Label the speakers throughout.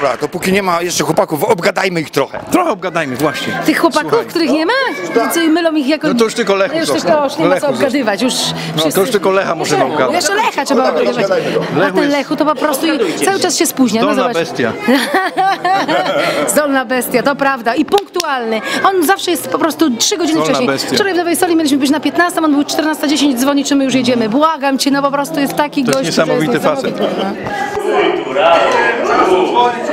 Speaker 1: Dobra, to póki nie ma jeszcze chłopaków, obgadajmy ich trochę.
Speaker 2: Trochę obgadajmy, właśnie.
Speaker 3: Tych chłopaków,
Speaker 2: Słuchaj.
Speaker 3: których nie ma? Co i mylą ich jako...
Speaker 2: No to już tylko Lechów
Speaker 3: No Już, to już nie ma co obgadywać, już
Speaker 2: No,
Speaker 3: wszyscy...
Speaker 2: to już tylko Lecha możemy
Speaker 3: Jeszcze-
Speaker 2: obgadać.
Speaker 3: Jeszcze Lecha trzeba obgadywać. A
Speaker 2: Lechu
Speaker 3: ten
Speaker 2: jest-
Speaker 3: Lechu to po prostu cały czas się spóźnia. No
Speaker 2: Dolna
Speaker 3: zobacz.
Speaker 2: bestia.
Speaker 3: Zdolna bestia, to prawda. I punktualny. On zawsze jest po prostu trzy godziny
Speaker 2: Zdolna
Speaker 3: wcześniej.
Speaker 2: bestia.
Speaker 3: Wczoraj w Nowej Soli mieliśmy być na 15, on był 14.10, dzwoni, czy my już jedziemy. Błagam cię, no po prostu jest taki
Speaker 2: To jest
Speaker 3: gość, że
Speaker 2: niesamowity facet.
Speaker 3: Niesamowity.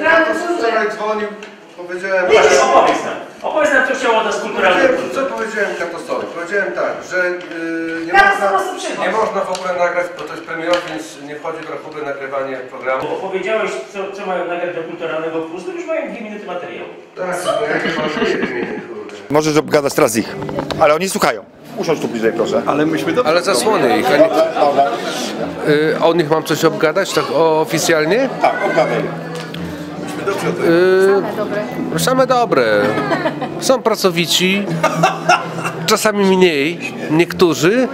Speaker 4: Kratos wczoraj dzwonił, powiedziałem...
Speaker 5: Widzisz, opowiedz nam. Opowiedz nam, co chciało od nas kulturalne.
Speaker 4: Co powiedziałem Kratosowi? Powiedziałem tak, że yy, nie, można, nie można w ogóle nagrać, bo to jest premierowe, więc nie wchodzi w rachubę nagrywanie programu.
Speaker 5: Bo opowiedziałeś, co, co mają nagrać do kulturalnego plus, to już mają dwie minuty materiału.
Speaker 4: Tak, bo ja chyba nie wiem, kurde.
Speaker 1: Możesz obgadać teraz ich. Ale oni słuchają. Usiądź tu bliżej, proszę.
Speaker 2: Ale myśmy dobrze.
Speaker 6: Ale zasłonię ich. A nie, y, o nich mam coś obgadać, tak oficjalnie?
Speaker 1: Tak, obgadaj.
Speaker 6: Same dobre. Są pracowici, czasami mniej, niektórzy,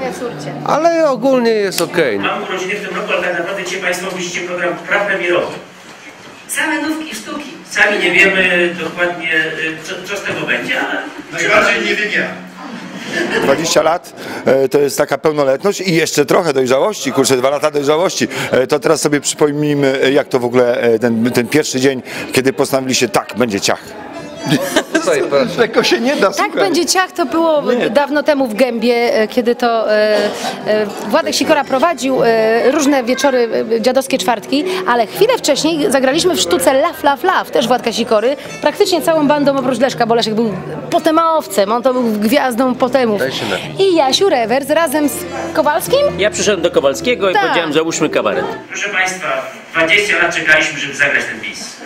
Speaker 6: ale ogólnie jest okej.
Speaker 5: Mam urodziny w tym roku, ale tak naprawdę dzisiaj Państwo widzicie program prapremierowy.
Speaker 7: Same nówki, sztuki.
Speaker 5: Sami nie wiemy dokładnie, y, co, co z tego będzie, ale...
Speaker 8: Najbardziej nie wiem ja.
Speaker 1: 20 lat e, to jest taka pełnoletność i jeszcze trochę dojrzałości, kurczę, dwa lata dojrzałości. E, To teraz sobie przypomnijmy, e, jak to w ogóle ten, ten pierwszy dzień, kiedy postanowiliście, tak, będzie ciach.
Speaker 6: Tutaj, proszę.
Speaker 2: Tego się nie da,
Speaker 3: Tak
Speaker 2: słuchaj.
Speaker 3: będzie ciach, to było dawno temu w Gębie, e, kiedy to e, e, Władek Sikora prowadził e, różne wieczory, e, dziadowskie czwartki, ale chwilę wcześniej zagraliśmy w sztuce Laf Laf Laf, też Władka Sikory, praktycznie całą bandą oprócz Leszka, bo Leszek był potemowcem, on to był gwiazdą potemów. I Jasiu Rewers razem z Kowalskim
Speaker 5: Ja przyszedłem do Kowalskiego i
Speaker 3: Tak.
Speaker 5: powiedziałem, załóżmy kabaret. Proszę Państwa, 20 lat czekaliśmy, żeby zagrać ten bis.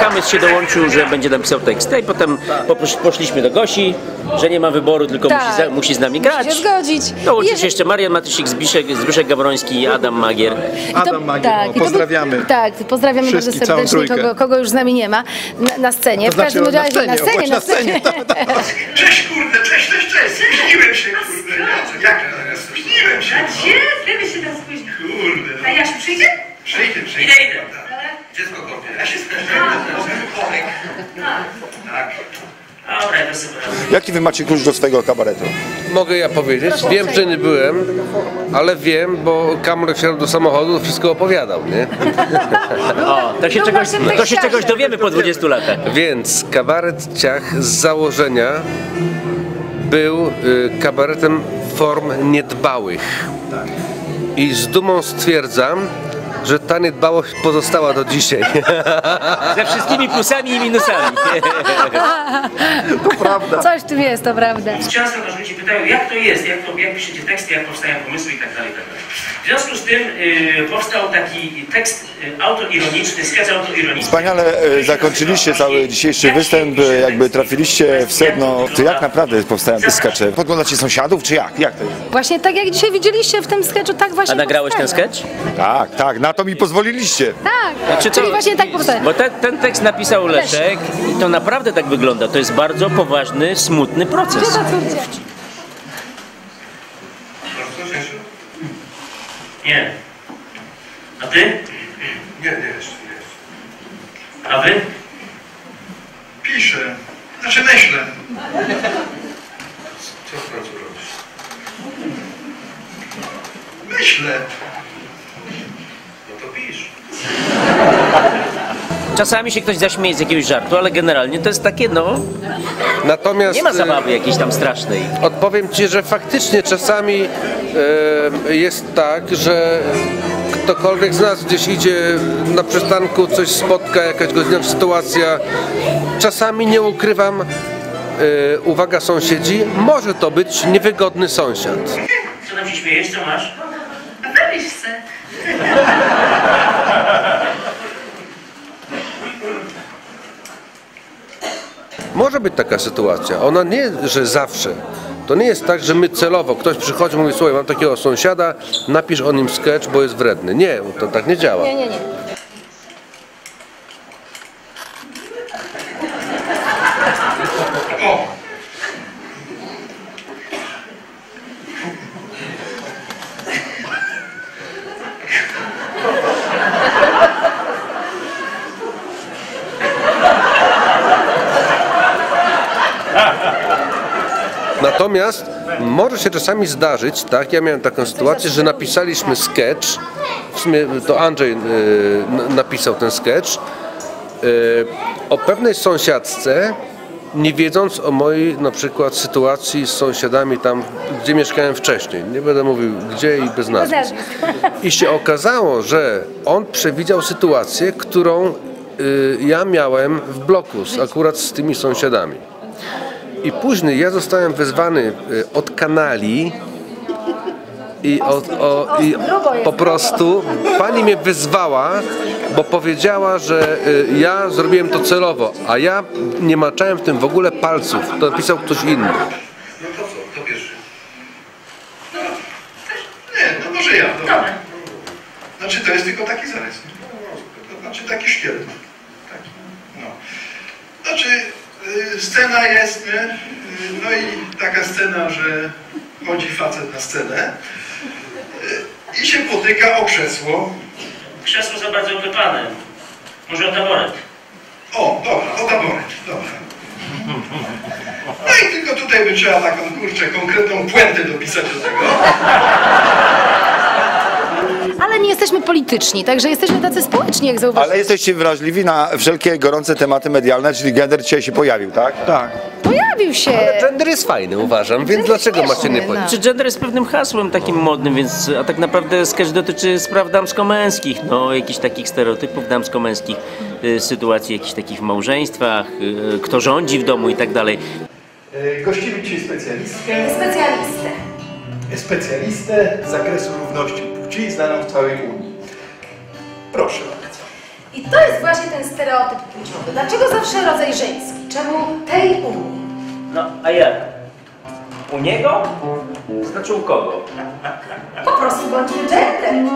Speaker 5: Kamys się dołączył, że będzie napisał teksty i potem popros- poszliśmy do Gosi, że nie ma wyboru, tylko
Speaker 3: Tak.
Speaker 5: musi, za, musi z nami grać.
Speaker 3: się zgodzić.
Speaker 5: Dołączył się jeszcze Marian Matysik, Zbyszek, Zbyszek Gawroński i Adam Magier.
Speaker 3: I to-
Speaker 2: Adam Magier, o,
Speaker 3: i to był-
Speaker 2: pozdrawiamy.
Speaker 3: tak, pozdrawiamy bardzo
Speaker 2: Wszystkich, całą
Speaker 3: serdecznie,
Speaker 2: trójkę.
Speaker 3: kogo, kogo już z nami nie ma, na, na scenie.
Speaker 2: To
Speaker 3: w każdym
Speaker 2: znaczy, na
Speaker 3: razie
Speaker 2: scenie,
Speaker 3: na scenie,
Speaker 2: na scenie, tak,
Speaker 8: Cześć kurde, cześć, cześć, cześć. Spóźniłem się, kurde. Jak spóźniłem się?
Speaker 7: A gdzie? Kiedy się tam spóźnił?
Speaker 8: Kurde.
Speaker 7: A Jasiu przyjdzie?
Speaker 8: Przyjdę, przyjdę.
Speaker 5: Idę.
Speaker 8: Dziecko kopie. Ja się spóźniłem. Chorek. Tak.
Speaker 5: Sobie
Speaker 1: Jaki wy macie klucz do swojego kabaretu?
Speaker 6: Mogę ja powiedzieć? Wiem, że nie byłem, ale wiem, bo Kamil wsiadł do samochodu, wszystko opowiadał, nie?
Speaker 5: O, to się,
Speaker 3: No
Speaker 5: czegoś, to się
Speaker 3: tak
Speaker 5: czegoś dowiemy po 20 latach.
Speaker 6: Więc kabaret Ciach z założenia był y, kabaretem form niedbałych. I z dumą stwierdzam, że ta niedbałość pozostała do dzisiaj.
Speaker 5: Ze wszystkimi plusami i minusami.
Speaker 3: Coś w tym jest, to prawda.
Speaker 5: Często też ludzie pytają, jak to jest, jak, to, jak piszecie teksty, jak powstają pomysły i tak dalej, tak dalej. W związku z tym y, powstał taki tekst y, autoironiczny, sketch autoironiczny.
Speaker 1: Wspaniale e, zakończyliście cały dzisiejszy występ, e, jakby trafiliście w sedno. To jak naprawdę powstają te skacze? Podglądacie sąsiadów, czy jak? Jak to jest?
Speaker 3: Właśnie tak jak dzisiaj widzieliście w tym sketchu, tak właśnie
Speaker 5: A nagrałeś ten sketch?
Speaker 1: Tak, tak, na to mi pozwoliliście.
Speaker 3: Tak,
Speaker 5: Znaczy,
Speaker 3: czyli
Speaker 5: to-
Speaker 3: właśnie tak powstało.
Speaker 5: Bo ten, ten tekst napisał Leszek i to naprawdę tak wygląda. To jest bardzo poważny, smutny proces. Nie. A ty?
Speaker 8: Nie, nie, jeszcze nie. jeszcze.
Speaker 5: A wy?
Speaker 8: Piszę. Znaczy myślę.
Speaker 4: Co w końcu robisz?
Speaker 8: Myślę.
Speaker 5: Czasami się ktoś zaśmieje z jakiegoś żartu, ale generalnie to jest takie, no,
Speaker 6: Natomiast
Speaker 5: nie ma
Speaker 6: y,
Speaker 5: zabawy jakiejś tam strasznej.
Speaker 6: Odpowiem Ci, że faktycznie czasami e, jest tak, że ktokolwiek z nas gdzieś idzie na przystanku, coś spotka, jakaś godzinna sytuacja. Czasami nie ukrywam, e, uwaga sąsiedzi, może to być niewygodny sąsiad.
Speaker 5: Co tam się śmiejesz, co masz?
Speaker 7: A wypisz se.
Speaker 6: Może być taka sytuacja. Ona nie, że zawsze. To nie jest tak, że my celowo, ktoś przychodzi i mówi, słuchaj, mam takiego sąsiada, napisz o nim sketch, bo jest wredny. Nie, to tak nie działa.
Speaker 3: Nie, nie, nie.
Speaker 6: Natomiast może się czasami zdarzyć, tak, ja miałem taką sytuację, że napisaliśmy sketch, w sumie to Andrzej e, napisał ten sketch, e, o pewnej sąsiadce, nie wiedząc o mojej na przykład sytuacji z sąsiadami tam, gdzie mieszkałem wcześniej. Nie będę mówił gdzie i bez nazwisk. I się okazało, że on przewidział sytuację, którą y, ja miałem w bloku, z, akurat z tymi sąsiadami. I później ja zostałem wezwany y, od kanali i, od, o, i po prostu pani mnie wyzwała, bo powiedziała, że y, ja zrobiłem to celowo, a ja nie maczałem w tym w ogóle palców. To napisał ktoś inny.
Speaker 8: No to co, to pierwszy. No, nie, no może ja. Dobra. Znaczy to jest tylko taki zarys. znaczy taki szkielet. Taki. No. Znaczy scena jest, nie? Y, no i taka scena, że chodzi facet na scenę y, i się potyka o krzesło.
Speaker 5: Krzesło za bardzo oklepane. Może o taboret.
Speaker 8: O, dobra, o taboret, dobra. No i tylko tutaj by trzeba taką, kurczę, konkretną puentę dopisać do tego.
Speaker 3: Ale nie jesteśmy polityczni, także jesteśmy tacy społeczni, jak zauważyłem.
Speaker 1: Ale jesteście wrażliwi na wszelkie gorące tematy medialne, czyli gender dzisiaj się pojawił, tak?
Speaker 2: Tak.
Speaker 3: Pojawił się.
Speaker 6: Gender jest fajny, uważam, więc dlaczego macie nie powiedzieć?
Speaker 5: Czy gender jest pewnym hasłem takim modnym, więc a tak naprawdę sketch dotyczy spraw damsko-męskich, no jakichś takich stereotypów damsko-męskich, y, sytuacji jakichś takich w małżeństwach, y, kto rządzi w domu i tak dalej.
Speaker 9: E, Gościmy dzisiaj specjalistkę,
Speaker 3: Specjalistę.
Speaker 9: specjalistę z zakresu równości płci znaną w całej Unii. Proszę bardzo.
Speaker 3: I to jest właśnie ten stereotyp płciowy. Dlaczego zawsze rodzaj żeński? Czemu tej Unii?
Speaker 5: No, a jak? U niego? Znaczy u kogo?
Speaker 3: Po prostu bądźmy genderem.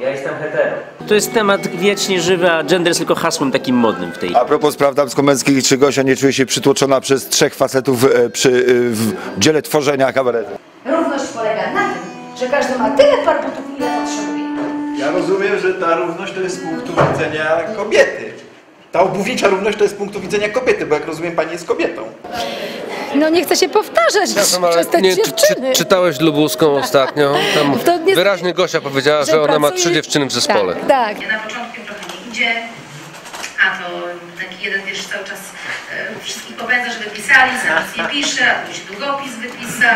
Speaker 5: Ja jestem hetero. To jest temat wiecznie żywy, a gender jest tylko hasłem takim modnym w tej
Speaker 1: A propos spraw damsko-męskich, czy Gosia nie czuje się przytłoczona przez trzech facetów e, przy, e, w dziele tworzenia kabaretu?
Speaker 3: Równość polega na tym, że każdy ma tyle par butów.
Speaker 9: Ja rozumiem, że ta równość to jest z punktu widzenia kobiety. Ta obuwnicza równość to jest z punktu widzenia kobiety, bo jak rozumiem, pani jest kobietą.
Speaker 3: No nie chcę się powtarzać
Speaker 6: Przepraszam, ale
Speaker 3: przez te
Speaker 6: nie, czy, czy,
Speaker 3: dziewczyny.
Speaker 6: czytałeś Lubuską ostatnio? Tam
Speaker 3: To nie-
Speaker 6: wyraźnie Gosia powiedziała, że ona ma
Speaker 3: pracuje-
Speaker 6: trzy dziewczyny w zespole.
Speaker 3: Tak, tak.
Speaker 7: Na początku trochę nie idzie, a to taki jeden wiesz cały czas wszystkich popędza, żeby pisali, zaraz nie pisze, a tu się długopis wypisał.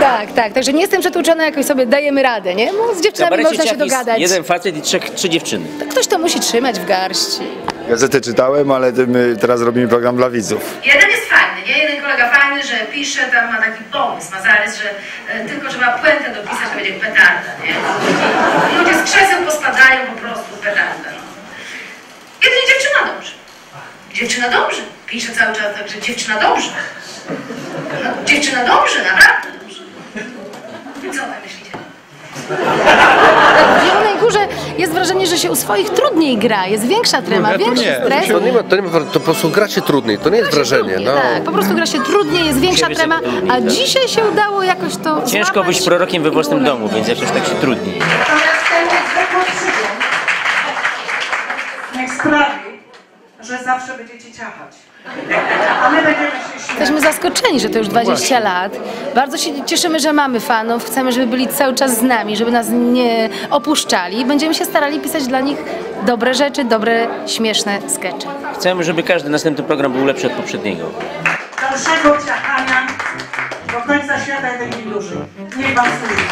Speaker 3: Tak, tak. Także nie jestem przetłuczona, jakoś sobie dajemy radę, nie? Bo z dziewczynami można się dogadać.
Speaker 5: jeden facet i trzech, trzy dziewczyny.
Speaker 3: Ktoś to musi trzymać w garści.
Speaker 1: Gazetę czytałem, ale my teraz robimy program dla widzów.
Speaker 7: Jeden jest fajny, nie? Jeden kolega fajny, że pisze, tam ma taki pomysł, ma zarys, że e, tylko trzeba puentę dopisać, to będzie petarda, nie? Ludzie z krzeseł pospadają po prostu petarda, no. Jedynie dziewczyna dobrze. Dziewczyna dobrze. Pisze cały czas tak, że dziewczyna dobrze. No, dziewczyna dobrze, naprawdę dobrze. Co wy myślicie?
Speaker 3: W Zielonej Górze jest wrażenie, że się u swoich trudniej gra, jest większa trema, większy stres.
Speaker 6: To, nie ma, to, nie ma, to po prostu gra się trudniej, to nie jest
Speaker 3: Gra się
Speaker 6: wrażenie.
Speaker 3: trudniej,
Speaker 6: No.
Speaker 3: Tak, po prostu gra się trudniej, jest większa
Speaker 5: Siebie
Speaker 3: trema,
Speaker 5: trudniej,
Speaker 3: a
Speaker 5: tak.
Speaker 3: dzisiaj się udało jakoś to
Speaker 5: Ciężko
Speaker 3: złapać
Speaker 5: być prorokiem we własnym domu, więc jakoś tak się trudniej.
Speaker 10: Że zawsze będziecie ciachać. A my będziemy się śmiać.
Speaker 3: Jesteśmy zaskoczeni, że to już 20 lat. Bardzo się cieszymy, że mamy fanów. Chcemy, żeby byli cały czas z nami, żeby nas nie opuszczali. Będziemy się starali pisać dla nich dobre rzeczy, dobre, śmieszne skecze.
Speaker 5: Chcemy, żeby każdy następny program był lepszy od poprzedniego.
Speaker 10: Dalszego ciachania do końca świata jeden i duży. Niech wam służy.